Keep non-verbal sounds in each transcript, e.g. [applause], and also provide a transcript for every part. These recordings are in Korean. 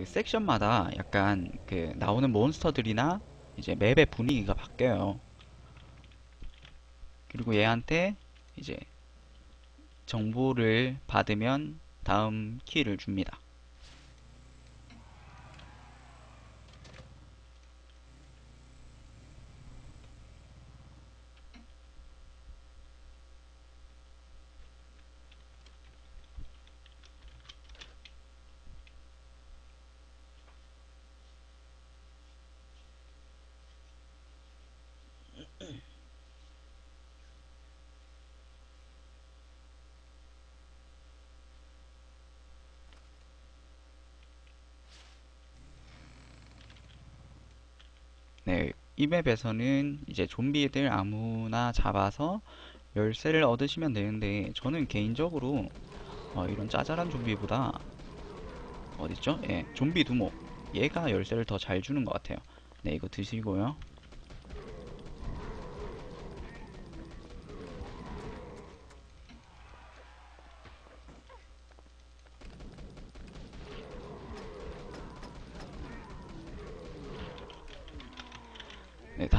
그 섹션마다 약간 그 나오는 몬스터들이나 이제 맵의 분위기가 바뀌어요. 그리고 얘한테 이제 정보를 받으면 다음 키를 줍니다. 네, 이 맵에서는 이제 좀비들 아무나 잡아서 열쇠를 얻으시면 되는데 저는 개인적으로 어, 이런 짜잘한 좀비보다 어딨죠? 예, 좀비 두목 얘가 열쇠를 더 잘 주는 것 같아요. 네, 이거 드시고요.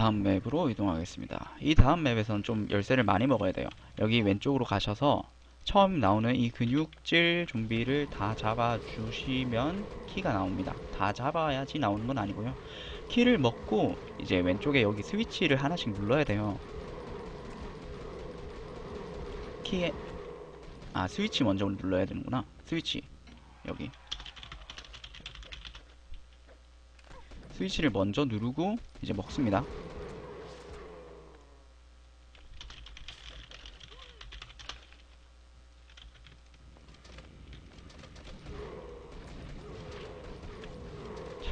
다음 맵으로 이동하겠습니다. 이 다음 맵에서는 좀 열쇠를 많이 먹어야 돼요. 여기 왼쪽으로 가셔서 처음 나오는 이 근육질 좀비를 다 잡아주시면 키가 나옵니다. 다 잡아야지 나오는 건 아니고요. 키를 먹고 이제 왼쪽에 여기 스위치를 하나씩 눌러야 돼요. 키에 아 스위치 먼저 눌러야 되는구나. 스위치 여기 스위치를 먼저 누르고 이제 먹습니다.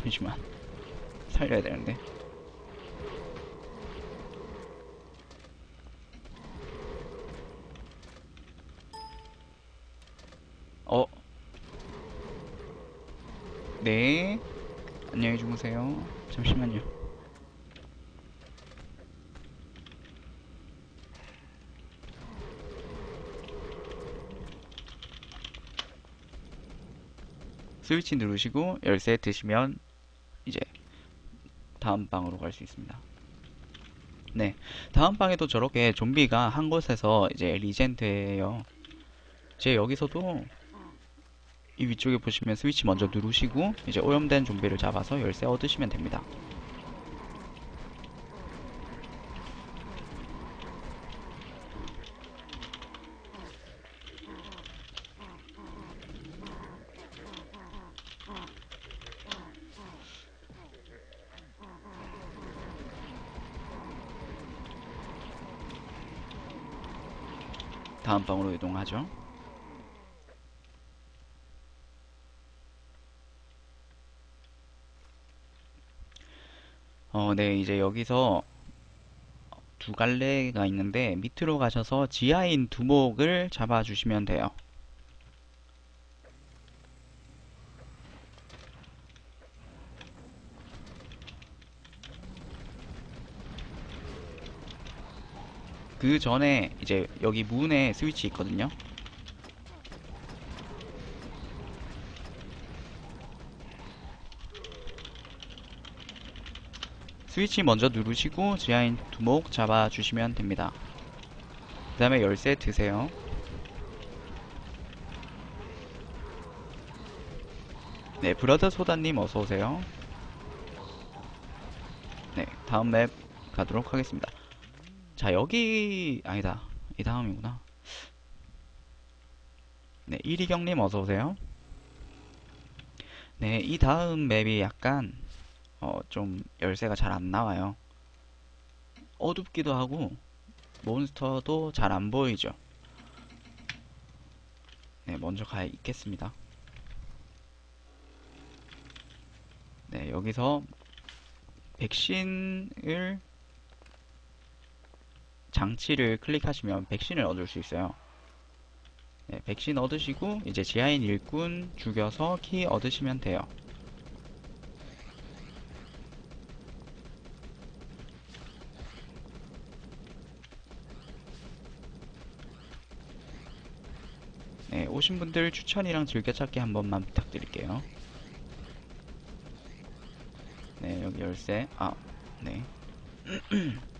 잠시만 살려야 되는데. 어? 네. 안녕히 주무세요. 잠시만요. 스위치 누르시고 열쇠 드시면 다음 방으로 갈 수 있습니다. 네, 다음 방에도 저렇게 좀비가 한 곳에서 이제 리젠트예요. 제 여기서도 이 위쪽에 보시면 스위치 먼저 누르시고 이제 오염된 좀비를 잡아서 열쇠 얻으시면 됩니다. 다음 방으로 이동하죠. 어, 네, 이제 여기서 두 갈래가 있는데 밑으로 가셔서 지하인 두목을 잡아주시면 돼요. 그 전에 이제 여기 문에 스위치 있거든요. 스위치 먼저 누르시고 지하인 두목 잡아주시면 됩니다. 그 다음에 열쇠 드세요. 네, 브라더 소다님 어서오세요. 네, 다음 맵 가도록 하겠습니다. 자, 여기, 아니다. 이 다음이구나. 네, 이리경님 어서오세요. 네, 이 다음 맵이 약간, 어, 좀 열쇠가 잘 안 나와요. 어둡기도 하고, 몬스터도 잘 안 보이죠. 네, 먼저 가 있겠습니다. 네, 여기서 백신을 장치를 클릭하시면 백신을 얻을 수 있어요. 네, 백신 얻으시고 이제 지하인 일꾼 죽여서 키 얻으시면 돼요. 네, 오신 분들 추천이랑 즐겨찾기 한 번만 부탁드릴게요. 열쇠. 아, 네. [clears throat]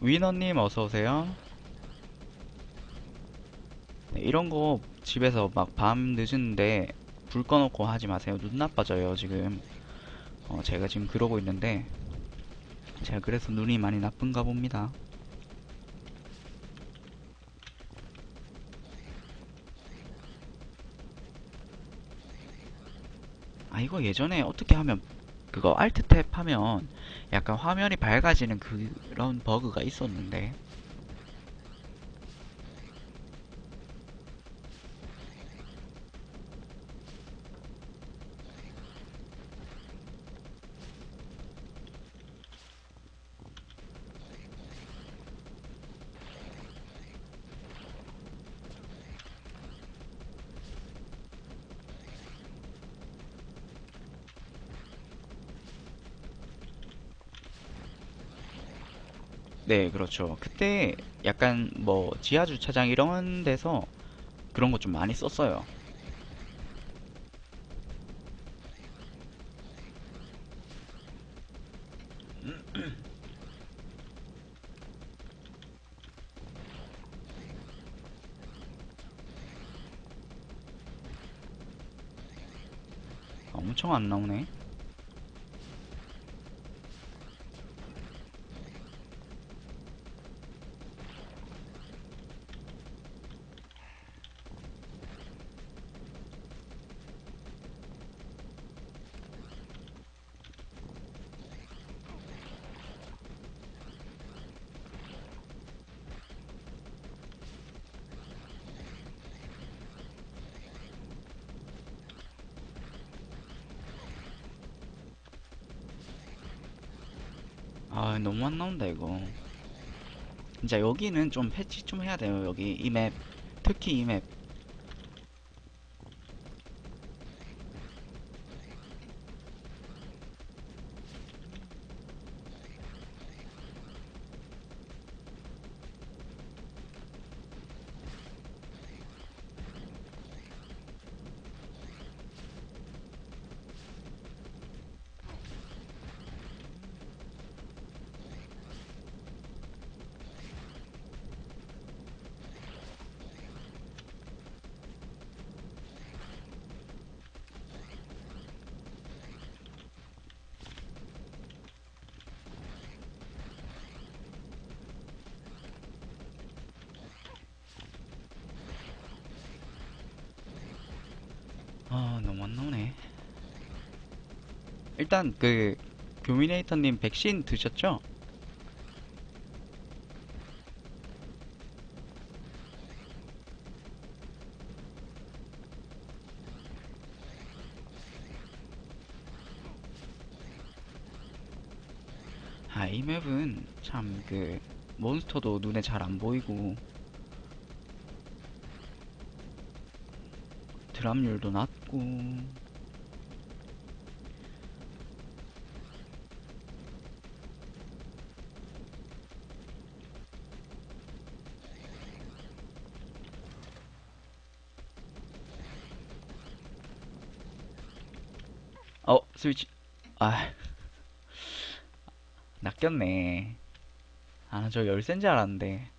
위너님 어서 오세요. 네, 이런 거 집에서 막 밤 늦은데 불 꺼놓고 하지 마세요. 눈 나빠져요, 지금. 어, 제가 지금 그러고 있는데 제가 그래서 눈이 많이 나쁜가 봅니다. 이거 예전에 어떻게 하면 그거 알트 탭 하면 약간 화면이 밝아지는 그런 버그가 있었는데 네, 그렇죠. 그때 약간 뭐 지하 주차장 이런 데서 그런 거 좀 많이 썼어요. 엄청 안 나오네. 아, 너무 안 나온다, 이거. 진짜 여기는 좀 패치 좀 해야 돼요, 여기. 이 맵. 특히 이 맵. 아, 너무 안 나오네. 일단 그 교미네이터님 백신 드셨죠? 아, 이 맵은 참 그 몬스터도 눈에 잘 안 보이고 드랍률도 낮고. 어 스위치. 아. [laughs] 낚였네. 아 저 열쇠인 줄 알았는데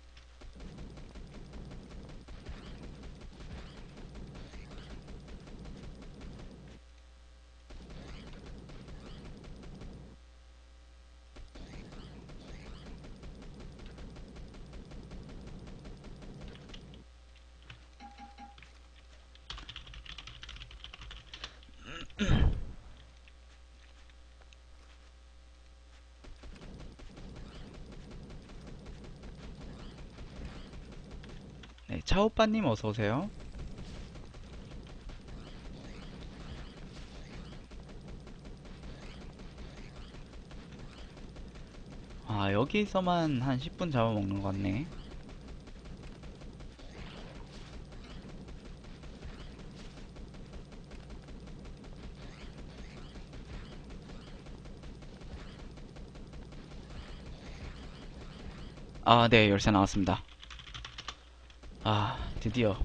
차오빠님 어서오세요. 아, 여기서만 한 10분 잡아먹는 것 같네. 아, 네, 열쇠 나왔습니다. 아, 드디어.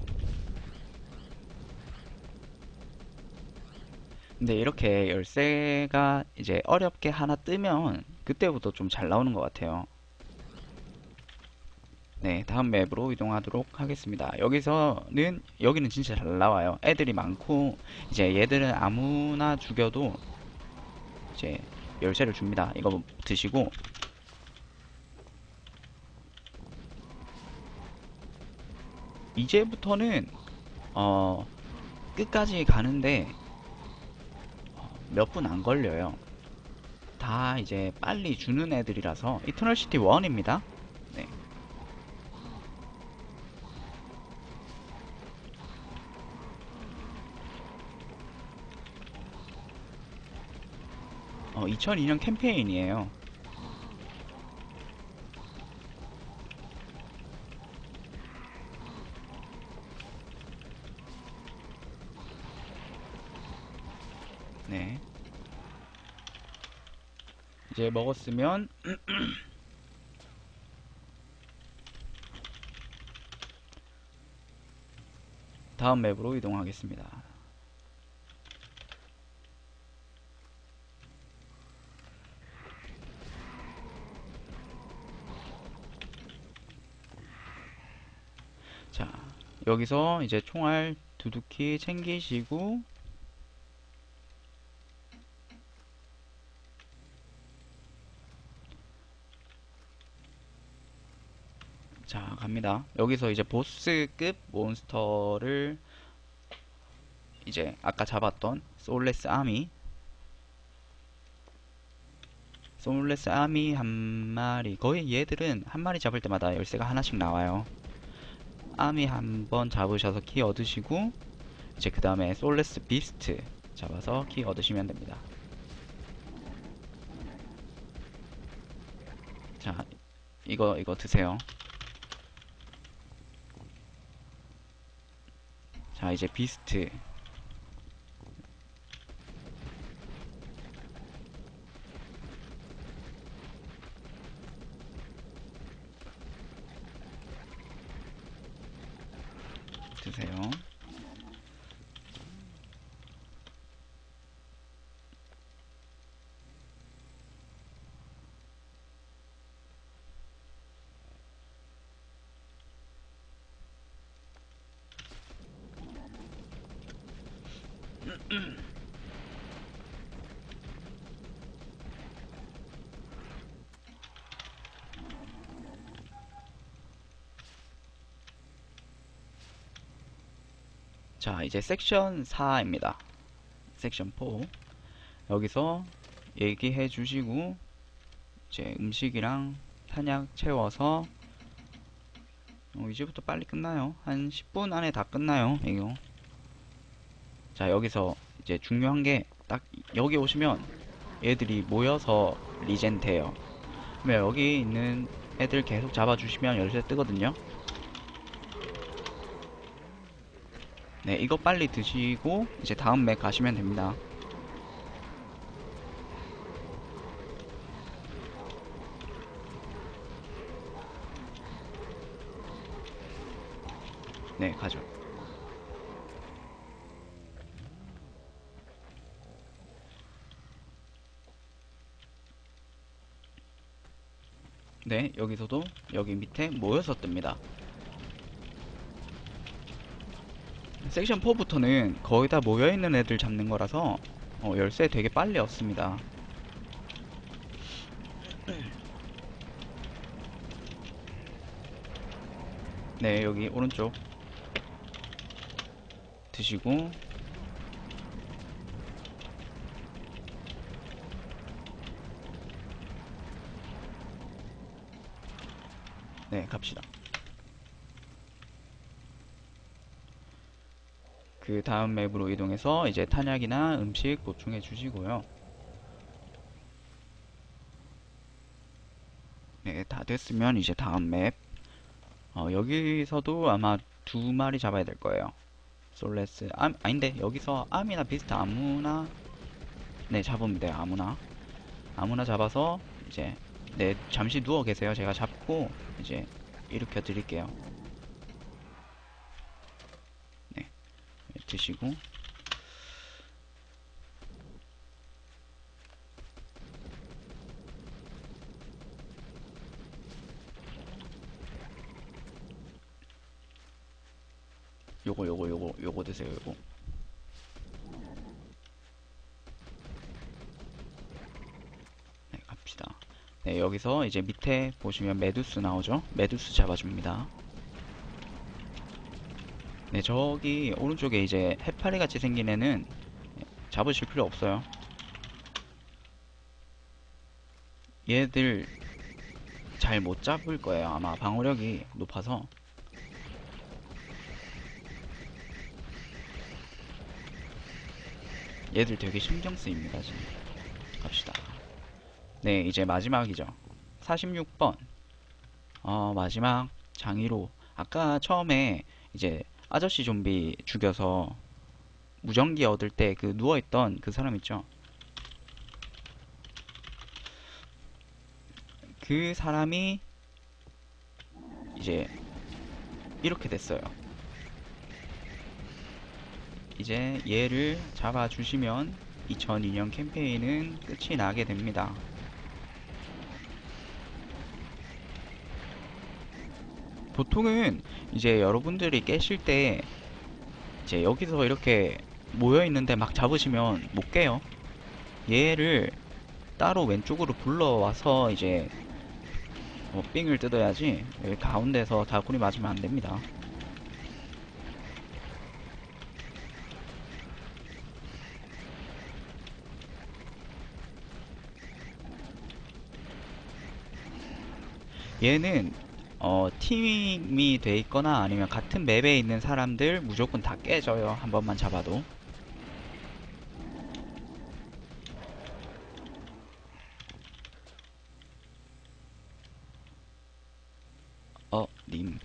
근데 이렇게 열쇠가 이제 어렵게 하나 뜨면 그때부터 좀 잘 나오는 것 같아요. 네, 다음 맵으로 이동하도록 하겠습니다. 여기서는, 여기는 진짜 잘 나와요. 애들이 많고, 이제 얘들은 아무나 죽여도 이제 열쇠를 줍니다. 이거 드시고, 이제부터는, 어, 끝까지 가는데, 몇 분 안 걸려요. 다 이제 빨리 주는 애들이라서, 이터널 시티 1입니다. 네. 어, 2002년 캠페인이에요. 네. 이제 먹었으면 [clears throat] 다음 맵으로 이동하겠습니다. 자, 여기서 이제 총알 두둑히 챙기시고 자, 갑니다. 여기서 이제 보스급 몬스터를 이제 아까 잡았던 솔레스 아미 솔레스 아미 한 마리 거의 얘들은 한 마리 잡을 때마다 열쇠가 하나씩 나와요. 아미 한 번 잡으셔서 키 얻으시고 이제 그 다음에 솔레스 비스트 잡아서 키 얻으시면 됩니다. 자, 이거 이거 드세요. 자, 이제 비스트. 드세요. 자, 이제 섹션 4입니다. 섹션 4. 여기서 얘기해 주시고, 이제 음식이랑 탄약 채워서, 어, 이제부터 빨리 끝나요. 한 10분 안에 다 끝나요, 이거. 자, 여기서 이제 중요한 게, 딱 여기 오시면 얘들이 모여서 리젠 돼요. 그러면 여기 있는 애들 계속 잡아주시면 열쇠 뜨거든요. 네, 이거 빨리 드시고 이제 다음 맵 가시면 됩니다. 네, 가죠. 네, 여기서도 여기 밑에 모여서 뜹니다. 섹션 4부터는 거의 다 모여있는 애들 잡는 거라서 어, 열쇠 되게 빨리 얻습니다. 네, 여기 오른쪽 드시고 네, 갑시다. 그 다음 맵으로 이동해서 이제 탄약이나 음식 보충해 주시고요. 네, 다 됐으면 이제 다음 맵. 어, 여기서도 아마 두 마리 잡아야 될 거예요. 솔레스, 암, 아닌데, 여기서 암이나 비스트 아무나, 네, 잡으면 돼요. 아무나. 아무나 잡아서, 이제, 네, 잠시 누워 계세요. 제가 잡고, 이제, 일으켜 드릴게요. 네, 드시고. 요거, 요거, 요거, 요거 드세요, 요거. 네, 갑시다. 네, 여기서 이제 밑에 보시면 메두스 나오죠? 메두스 잡아줍니다. 네, 저기 오른쪽에 이제 해파리 같이 생긴 애는 잡으실 필요 없어요. 얘들 잘 못 잡을 거예요. 아마 방어력이 높아서. 얘들 되게 신경 쓰입니다, 지금. 갑시다. 네, 이제 마지막이죠. 46번. 어, 마지막 장의로. 아까 처음에 이제 아저씨 좀비 죽여서 무전기 얻을 때 그 누워있던 그 사람 있죠? 그 사람이 이제 이렇게 됐어요. 이제 얘를 잡아주시면 2002년 캠페인은 끝이 나게 됩니다. 보통은 이제 여러분들이 깨실 때 이제 여기서 이렇게 모여 있는데 막 잡으시면 못 깨요. 얘를 따로 왼쪽으로 불러와서 이제 어, 삥을 뜯어야지 여기 가운데서 다구리 맞으면 안 됩니다. 얘는 어, 팀이 돼 있거나 아니면 같은 맵에 있는 사람들 무조건 다 깨져요. 한 번만 잡아도. 어, 님.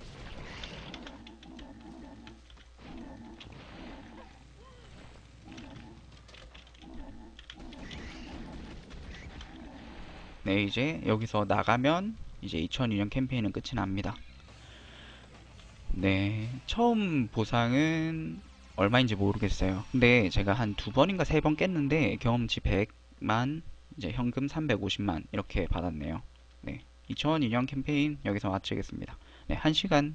네, 이제 여기서 나가면 이제 2002년 캠페인은 끝이 납니다. 네, 처음 보상은 얼마인지 모르겠어요. 근데 제가 한 두 번인가 세 번 깼는데 경험치 100만, 이제 현금 350만 이렇게 받았네요. 네, 2002년 캠페인 여기서 마치겠습니다. 네, 1시간